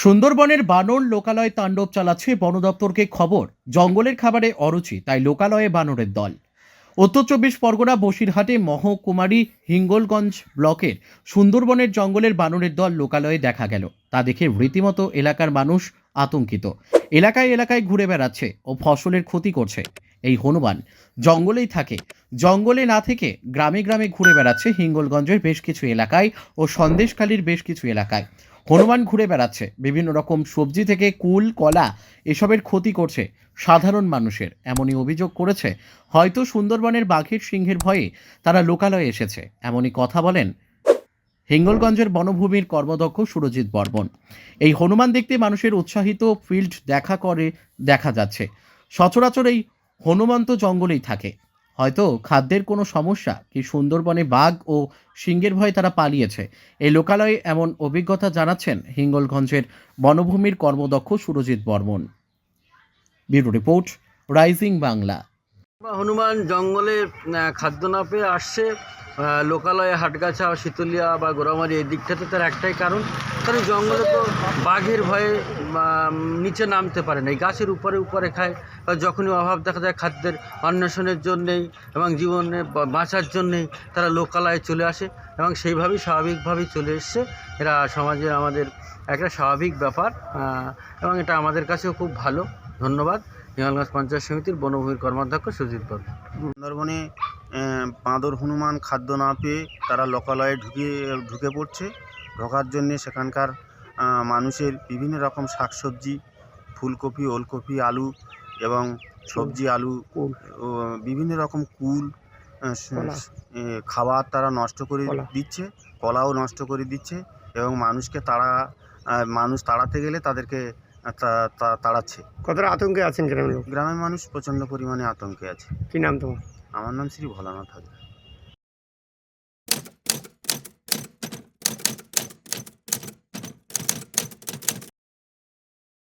সুন্দরবনের বানর লোকালয়ে তাণ্ডব চালাচ্ছে বন দপ্তরকে খবর। জঙ্গলের খাবারে অরুচি, তাই লোকালয়ে বানরের দল। উত্তর চব্বিশ পরগনা বসিরহাটে মহকুমারী হিঙ্গলগঞ্জ ব্লকের সুন্দরবনের জঙ্গলের বানরের দল লোকালয়ে দেখা গেল। তা দেখে রীতিমতো এলাকার মানুষ আতঙ্কিত। এলাকায় এলাকায় ঘুরে বেড়াচ্ছে ও ফসলের ক্ষতি করছে। এই হনুমান জঙ্গলেই থাকে। জঙ্গলে না থেকে গ্রামে গ্রামে ঘুরে বেড়াচ্ছে হিঙ্গলগঞ্জের বেশ কিছু এলাকায় ও সন্দেশখালীর বেশ কিছু এলাকায়। হনুমান ঘুরে বেড়াচ্ছে। বিভিন্ন রকম সবজি থেকে কুল, কলা এসবের ক্ষতি করছে সাধারণ মানুষের, এমনই অভিযোগ করেছে। হয়তো সুন্দরবনের বাঘের সিংহের ভয়ে তারা লোকালয়ে এসেছে। এমনই কথা বলেন হিঙ্গলগঞ্জের বনভূমির কর্মদক্ষ সুরজিৎ বর্মন। এই হনুমান দেখতে মানুষের উৎসাহিত ফিল্ড দেখা করে, দেখা যাচ্ছে। সচরাচর এই হনুমান তো জঙ্গলেই থাকে। হয়তো খাদ্যের কোনো সমস্যা কি সুন্দরবনে বাঘ ও সিংহের ভয়ে তারা পালিয়েছে। এই লোকালয়ে এমন অভিজ্ঞতা জানাচ্ছেন হিঙ্গলগঞ্জের বনভূমির কর্মদক্ষ Surajit Barman. Bureau report, Rising Bangla. Hanuman জঙ্গলে খাদ্য না পেয়ে আসছে। লোকালয়ে হাটগাছা, শীতলিয়া বা গোড়ামারি এই দিকটাতে তার একটাই কারণ। কারণ জঙ্গলে তো বাঘের ভয়ে নিচে নামতে পারে না। এই গাছের উপরে উপরে খায় যখনই অভাব দেখা যায় খাদ্যের অন্বেষণের জন্যেই এবং জীবনে বাঁচার জন্যেই তারা লোকালয়ে চলে আসে এবং সেইভাবেই স্বাভাবিকভাবেই চলে এসছে। এরা সমাজের আমাদের একটা স্বাভাবিক ব্যাপার এবং এটা আমাদের কাছেও খুব ভালো। ধন্যবাদ। হিমালগঞ্জ পঞ্চায়েত সমিতির বনভূমির কর্মাধ্যক্ষ সুজিত বাবু সুন্দরবনে বাঁদর হনুমান খাদ্য না পেয়ে তারা লোকালয়ে ঢুকে ঢুকে পড়ছে। ঢোকার জন্যে সেখানকার মানুষের বিভিন্ন রকম শাকসবজি ফুলকপি ওলকপি আলু এবং সবজি আলু ও বিভিন্ন রকম কুল খাবার তারা নষ্ট করে দিচ্ছে কলাও নষ্ট করে দিচ্ছে এবং মানুষকে তাড়া মানুষ তাড়াতে গেলে তাদেরকে তাড়াচ্ছে। কতটা আতঙ্কে আছেন গ্রামের গ্রামের মানুষ প্রচণ্ড পরিমাণে আতঙ্কে আছে। কি নাম তোমার? আমার নাম শ্রী ভোলানাথ হাজরা।